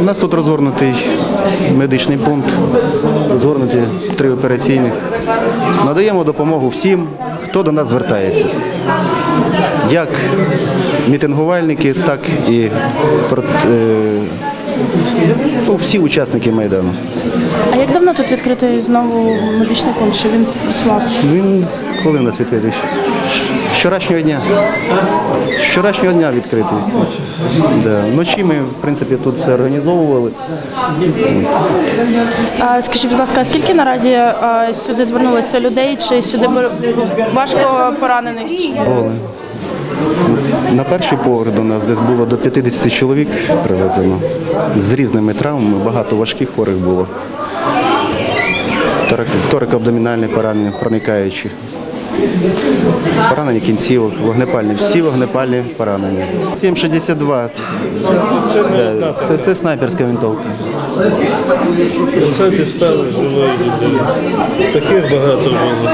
У нас тут розгорнутий медичний пункт, розгорнуті три операційних. Надаємо допомогу всім, хто до нас звертається. Як мітингувальники, так і е, ну, всі учасники Майдану. А як давно тут відкритий знову медичний пункт, що він працював? Він коли у нас відкритий? Вчорашнього дня. З вчорашнього дня відкритий. Да. Вночі ми, в принципі, тут все організовували. А, скажіть, будь ласка, а скільки наразі а, сюди звернулося людей, чи сюди важко поранених? Були. На перший поверх до нас десь було до 50 чоловік привезено з різними травмами, багато важких хворих було. Торик- Торико-абдомінальні поранення, проникаючі. Поранені кінцівок, вогнепальні, всі вогнепальні поранені. 7,62. Да, це, це снайперська винтовка. Це людини. Таких багато було.